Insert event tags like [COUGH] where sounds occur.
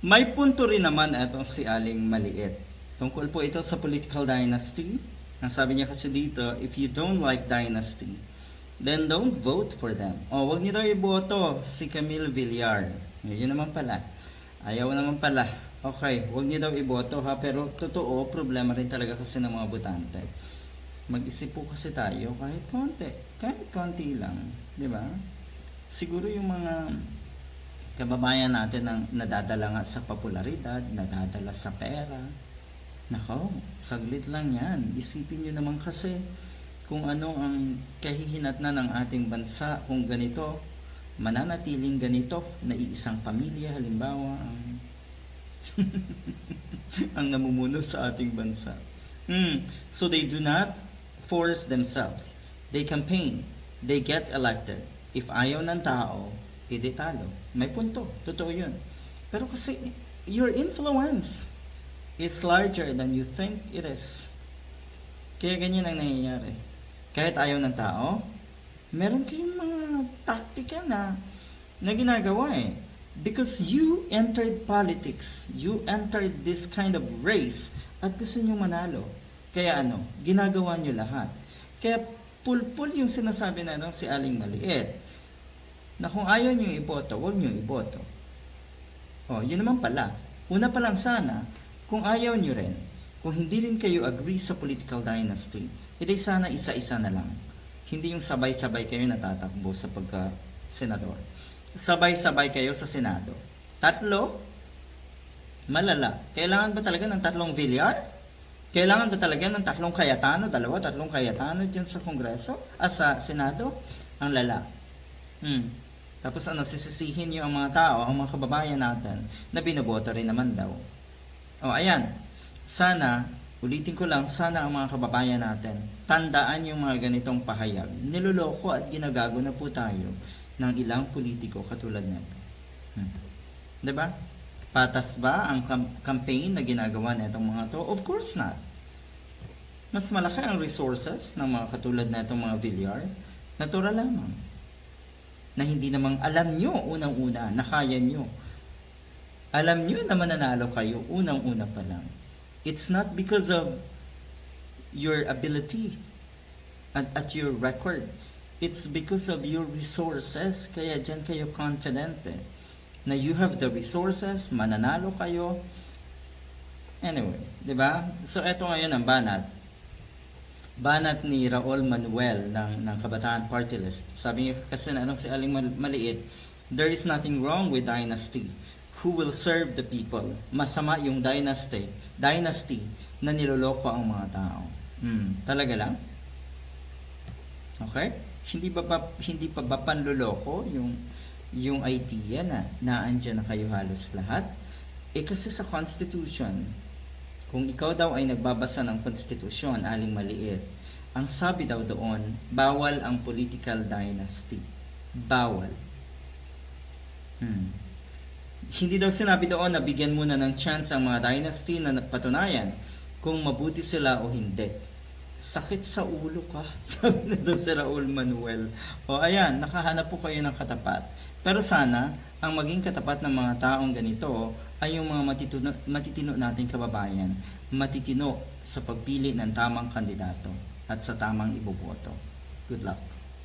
May punto rin naman itong si Aling Maliit. Tungkol po ito sa political dynasty. Ang sabi niya kasi dito, if you don't like dynasty, then don't vote for them. O, wag niyo daw iboto si Camille Villar. Yun naman pala. Ayaw naman pala. Okay, wag niyo daw iboto ha, pero totoo, problema rin talaga kasi ng mga botante. Mag-isip po kasi tayo kahit konti. Kahit konti lang. Ba? Siguro yung mga kababayan natin ang nadadala nga sa popularidad, nadadala sa pera. Nako, saglit lang yan. Isipin nyo naman kasi kung ano ang kahihinat na ng ating bansa kung ganito, mananatiling ganito na iisang pamilya halimbawa ang [LAUGHS] ang namumuno sa ating bansa. Hmm. So they do not force themselves. They campaign. They get elected. If ayaw ng tao, edi talo. May punto. Totoo yun. Pero kasi, your influence is larger than you think it is. Kaya ganyan ang nangyayari. Kahit ayaw ng tao, meron kayong mga taktika na, na ginagawa eh. Because you entered politics, you entered this kind of race at gusto nyo manalo. Kaya ano, ginagawa nyo lahat. Kaya pulpul yung sinasabi na ano, si Aling Maliit na kung ayaw nyo iboto, huwag nyo iboto. Oh, yun naman pala. Una pa lang sana, kung ayaw nyo rin, kung hindi rin kayo agree sa political dynasty, edi sana isa-isa na lang. Hindi yung sabay-sabay kayo natatakbo sa pagka-senador. Sabay-sabay kayo sa Senado. Tatlo, malala. Kailangan ba talaga ng tatlong Villar? Kailangan ba talaga ng tatlong Cayetano? Dalawa, tatlong Cayetano dyan sa Kongreso? Ah, sa Senado? Ang lala. Hmm. Tapos ano, sisisihin niyo ang mga tao, ang mga kababayan natin na binoboto rin naman daw. O, ayan. Sana, ulitin ko lang, sana ang mga kababayan natin, tandaan yung mga ganitong pahayag. Niloloko at ginagago na po tayo ng ilang politiko katulad nito. Hmm. ba? Patas ba ang campaign na ginagawa nitong mga to? Of course not. Mas malaki ang resources ng mga katulad nitong mga Villar. Natural lamang. Na hindi namang alam nyo unang-una na kaya nyo. Alam nyo na mananalo kayo unang-una pa lang. It's not because of your ability at, at your record. It's because of your resources. Kaya dyan kayo confident eh, na you have the resources, mananalo kayo. Anyway, di ba? So, eto ngayon ang banat. Banat ni Raul Manuel ng, ng Kabataan Party List. Sabi niya kasi na anong si Aling Mal- Maliit, there is nothing wrong with dynasty. Who will serve the people? Masama yung dynasty, dynasty na niloloko ang mga tao. Hmm, talaga lang? Okay? Hindi ba, ba hindi pa ba panloloko yung yung idea na naandyan na kayo halos lahat? Eh kasi sa Constitution, kung ikaw daw ay nagbabasa ng Constitution, aling maliit, ang sabi daw doon, bawal ang political dynasty. Bawal. Hmm. Hindi daw sinabi doon na bigyan muna ng chance ang mga dynasty na patunayan kung mabuti sila o hindi sakit sa ulo ka. [LAUGHS] Sabi na doon si Raul Manuel. O ayan, nakahanap po kayo ng katapat. Pero sana, ang maging katapat ng mga taong ganito ay yung mga matitino, matitino nating kababayan. Matitino sa pagpili ng tamang kandidato at sa tamang iboboto. Good luck.